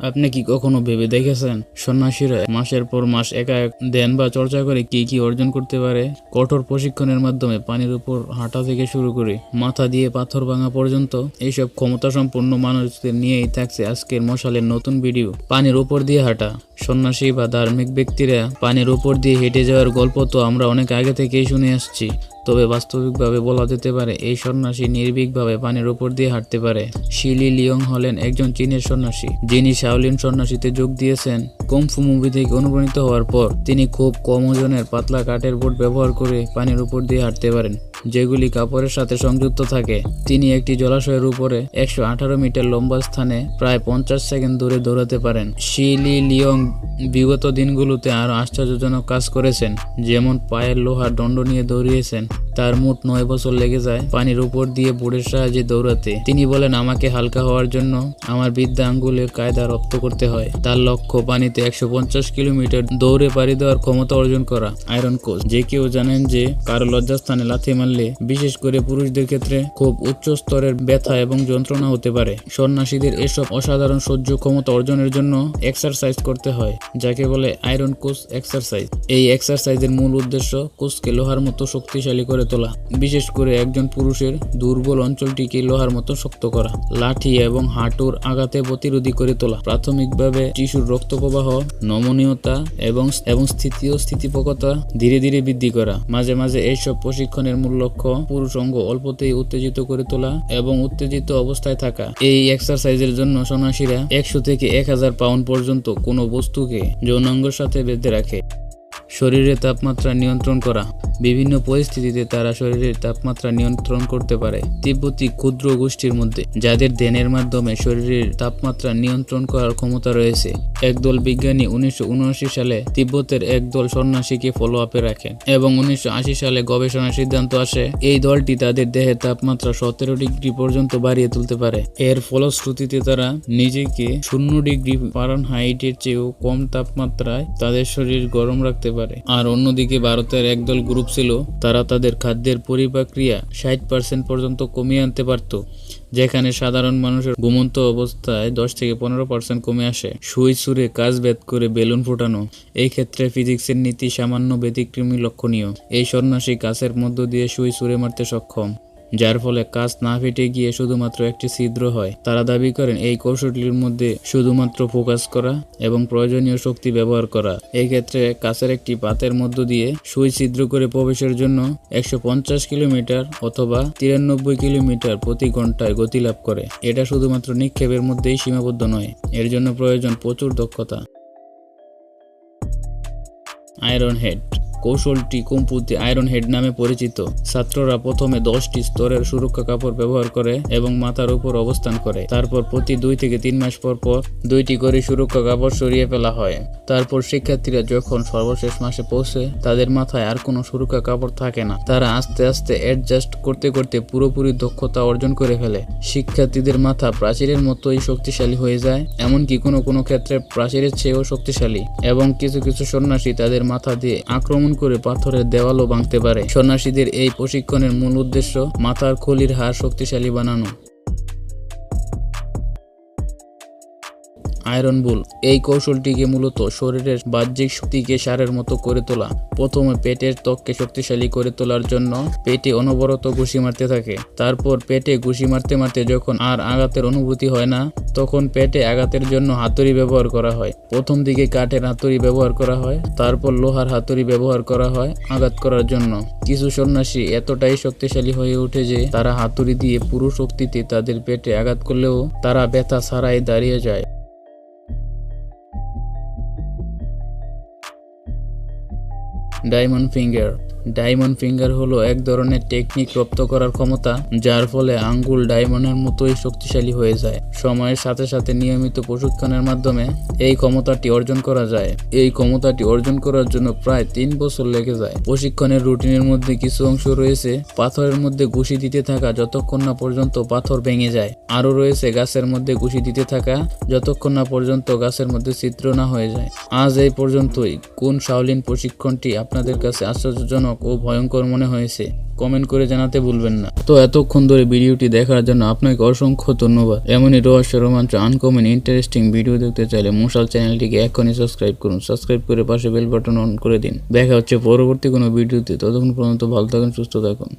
আপনি কি কখনো ভেবে দেখেছেন? সন্ন্যাসীরা মাসের পর মাস একা এক দেন বা চর্চা করে কি কি অর্জন করতে পারে? কঠোর প্রশিক্ষণের মাধ্যমে পানির উপর হাঁটা থেকে শুরু করে মাথা দিয়ে পাথর ভাঙা পর্যন্ত এইসব ক্ষমতা সম্পন্ন মানুষদের নিয়েই থাকছে আজকের মশালের নতুন ভিডিও। পানির উপর দিয়ে হাঁটা। সন্ন্যাসী বা ধার্মিক ব্যক্তিরা পানির উপর দিয়ে হেঁটে যাওয়ার গল্প তো আমরা অনেক আগে থেকেই শুনে আসছি। তবে বাস্তবিকভাবে বলা যেতে পারে, এই সন্ন্যাসী নির্ভীকভাবে পানির উপর দিয়ে হাঁটতে পারে। শিলি লিয়ং হলেন একজন চীনের সন্ন্যাসী, যিনি শাওলিন সন্ন্যাসীতে যোগ দিয়েছেন। কুমফু মুভি থেকে অনুপ্রাণিত হওয়ার পর তিনি খুব কম ওজনের পাতলা কাঠের বোর্ড ব্যবহার করে পানির উপর দিয়ে হাঁটতে পারেন। যেগুলি কাপড়ের সাথে সংযুক্ত থাকে। তিনি একটি জলাশয়ের উপরে একশো আঠারো মিটার লম্বা স্থানে প্রায় পঞ্চাশ সেকেন্ড দূরে দৌড়াতে পারেন। শিলি লিয়ং বিগত দিনগুলোতে আরও আশ্চর্যজনক কাজ করেছেন, যেমন পায়ের লোহার দণ্ড নিয়ে দৌড়িয়েছেন। তার মোট নয় বছর লেগে যায় পানির উপর দিয়ে বোর্ডের সাহায্যে দৌড়াতে। তিনি বলেন, আমাকে হালকা হওয়ার জন্য আমার বিদ্যা আঙ্গুলের কায়দা রপ্ত করতে হয়। তার লক্ষ্য পানিতে একশো পঞ্চাশ কিলোমিটার দৌড়ে পাড়ি দেওয়ার ক্ষমতা অর্জন করা। আয়রন কোচ, যে কেউ জানেন যে কারও লজ্জাস্থানে লাথি মারলে বিশেষ করে পুরুষদের ক্ষেত্রে খুব উচ্চ স্তরের ব্যথা এবং যন্ত্রণা হতে পারে। সন্ন্যাসীদের এসব অসাধারণ সহ্য ক্ষমতা অর্জনের জন্য এক্সারসাইজ করতে হয়, যাকে বলে আয়রন কোচ এক্সারসাইজ। এই এক্সারসাইজের মূল উদ্দেশ্য কোচকে লোহার মতো শক্তিশালী করে তোলা, বিশেষ করে একজন পুরুষের দুর্বল অঞ্চলটিকে লোহার মতো শক্ত করা, লাঠি এবং হাঁটুর আঘাতে প্রতিরোধী করে তোলা, প্রাথমিকভাবে শিশুর রক্ত প্রবাহ নমনীয়তা এবং এবং স্থিতি ও স্থিতিপকতা ধীরে ধীরে বৃদ্ধি করা। মাঝে মাঝে এইসব প্রশিক্ষণের মূল লক্ষ্য পুরুষ অঙ্গ অল্পতেই উত্তেজিত করে তোলা এবং উত্তেজিত অবস্থায় থাকা। এই এক্সারসাইজের জন্য সন্ন্যাসীরা একশো থেকে এক হাজার পাউন্ড পর্যন্ত কোনো বস্তুকে যৌনাঙ্গের সাথে বেঁধে রাখে। শরীরের তাপমাত্রা নিয়ন্ত্রণ করা বিভিন্ন পরিস্থিতিতে তারা শরীরের তাপমাত্রা নিয়ন্ত্রণ করতে পারে। তিব্বতী ক্ষুদ্র গোষ্ঠীর মধ্যে, যাদের ধ্যানের মাধ্যমে শরীরের তাপমাত্রা নিয়ন্ত্রণ করার ক্ষমতা রয়েছে, একদল বিজ্ঞানী উনিশশো উনআশি সালে তিব্বতের একদল সন্ন্যাসীকে ফলো আপে রাখেন এবং উনিশশো আশি সালে গবেষণার সিদ্ধান্ত আসে, এই দলটি তাদের দেহের তাপমাত্রা সতেরো ডিগ্রি পর্যন্ত বাড়িয়ে তুলতে পারে। এর ফলশ্রুতিতে তারা নিজেকে শূন্য ডিগ্রি ফারান হাইটের চেয়েও কম তাপমাত্রায় তাদের শরীর গরম রাখতে পারে। আর অন্যদিকে ভারতের একদল গ্রুপ ছিল, তারা তাদের খাদ্যের পরিপাক্রিয়া ষাট পার্সেন্ট পর্যন্ত কমিয়ে আনতে পারত, যেখানে সাধারণ মানুষের ঘুমন্ত অবস্থায় দশ থেকে পনেরো পার্সেন্ট কমে আসে। সুই সুরে কাজ ভেদ করে বেলুন ফোটানো, এই ক্ষেত্রে ফিজিক্সের নীতি সামান্য ব্যতিক্রমী লক্ষণীয়। এই সন্ন্যাসী কাছের মধ্য দিয়ে সুই সুরে মারতে সক্ষম। যার ফলে কাজ না ফেটে গিয়ে শুধুমাত্র একটি ছিদ্র হয়। তারা দাবি করেন, এই কৌশলটির মধ্যে শুধুমাত্র ফোকাস করা এবং প্রয়োজনীয় শক্তি ব্যবহার করা। এই ক্ষেত্রে কাছের একটি পাতের মধ্য দিয়ে সুই ছিদ্র করে প্রবেশের জন্য একশো পঞ্চাশ কিলোমিটার অথবা তিরানব্বই কিলোমিটার প্রতি ঘন্টায় গতি লাভ করে। এটা শুধুমাত্র নিক্ষেপের মধ্যেই সীমাবদ্ধ নয়, এর জন্য প্রয়োজন প্রচুর দক্ষতা। আয়রন হেড কৌশলটি কুম্পুতে আয়রন হেড নামে পরিচিত। ছাত্ররা প্রথমে দশটি স্তরের সুরক্ষা কাপড় ব্যবহার করে এবং মাথার উপর অবস্থান করে। তারপর প্রতি দুই থেকে তিন মাস পর পর দুইটি করে সুরক্ষা কাপড় সরিয়ে ফেলা হয়। তারপর শিক্ষার্থীরা যখন সর্বশেষ মাসে পৌঁছে, তাদের মাথায় আর কোনো সুরক্ষা কাপড় থাকে না। তারা আস্তে আস্তে অ্যাডজাস্ট করতে করতে পুরোপুরি দক্ষতা অর্জন করে ফেলে। শিক্ষার্থীদের মাথা প্রাচীরের মতোই শক্তিশালী হয়ে যায়, এমনকি কোনো কোনো ক্ষেত্রে প্রাচীরের চেয়েও শক্তিশালী। এবং কিছু কিছু সন্ন্যাসী তাদের মাথা দিয়ে আক্রমণ করে পাথরের দেওয়ালও ভাঙতে পারে। সন্ন্যাসীদের এই প্রশিক্ষণের মূল উদ্দেশ্য মাথার খলির হাড় শক্তিশালী বানানো। আয়রন বুল, এই কৌশলটিকে মূলত শরীরের বাহ্যিক শক্তিকে সারের মতো করে তোলা। প্রথমে পেটের ত্বককে শক্তিশালী করে তোলার জন্য পেটে অনবরত ঘুষি মারতে থাকে। তারপর পেটে ঘুষি মারতে মারতে যখন আর আঘাতের অনুভূতি হয় না তখন পেটে আঘাতের জন্য হাতুড়ি ব্যবহার করা হয়। প্রথম দিকে কাঠের হাতুড়ি ব্যবহার করা হয়, তারপর লোহার হাতুড়ি ব্যবহার করা হয় আঘাত করার জন্য। কিছু সন্ন্যাসী এতটাই শক্তিশালী হয়ে উঠে যে, তারা হাতুড়ি দিয়ে পুরো শক্তিতে তাদের পেটে আঘাত করলেও তারা ব্যথা ছাড়াই দাঁড়িয়ে যায়। Diamond finger. ডায়মন্ড ফিঙ্গার হলো এক ধরনের টেকনিক রপ্ত করার ক্ষমতা, যার ফলে আঙ্গুল ডায়মন্ডের মতোই শক্তিশালী হয়ে যায়। সময়ের সাথে সাথে নিয়মিত প্রশিক্ষণের মাধ্যমে এই ক্ষমতাটি অর্জন করা যায়। এই ক্ষমতাটি অর্জন করার জন্য প্রায় তিন বছর লেগে যায়। প্রশিক্ষণের রুটিনের মধ্যে কিছু অংশ রয়েছে। পাথরের মধ্যে ঘুষি দিতে থাকা যতক্ষণ না পর্যন্ত পাথর ভেঙে যায়। আরও রয়েছে গাছের মধ্যে ঘুষি দিতে থাকা যতক্ষণ না পর্যন্ত গাছের মধ্যে চিত্র না হয়ে যায়। আজ এই পর্যন্তই। কোন শাওলিন প্রশিক্ষণটি আপনাদের কাছে আশ্চর্যজনক ও ভয়ঙ্কর মনে হয়েছে কমেন্ট করে জানাতে ভুলবেন না। তো এতক্ষণ ধরে ভিডিওটি দেখার জন্য আপনাকে অসংখ্য ধন্যবাদ। এমনই রহস্য রোমাঞ্চ আনকমন ইন্টারেস্টিং ভিডিও দেখতে চাইলে মশাল চ্যানেলটিকে এখনই সাবস্ক্রাইব করুন। সাবস্ক্রাইব করে পাশে বেল বাটন অন করে দিন। দেখা হচ্ছে পরবর্তী কোনো ভিডিওতে ততক্ষণ পর্যন্ত ভালো থাকুন, সুস্থ থাকুন।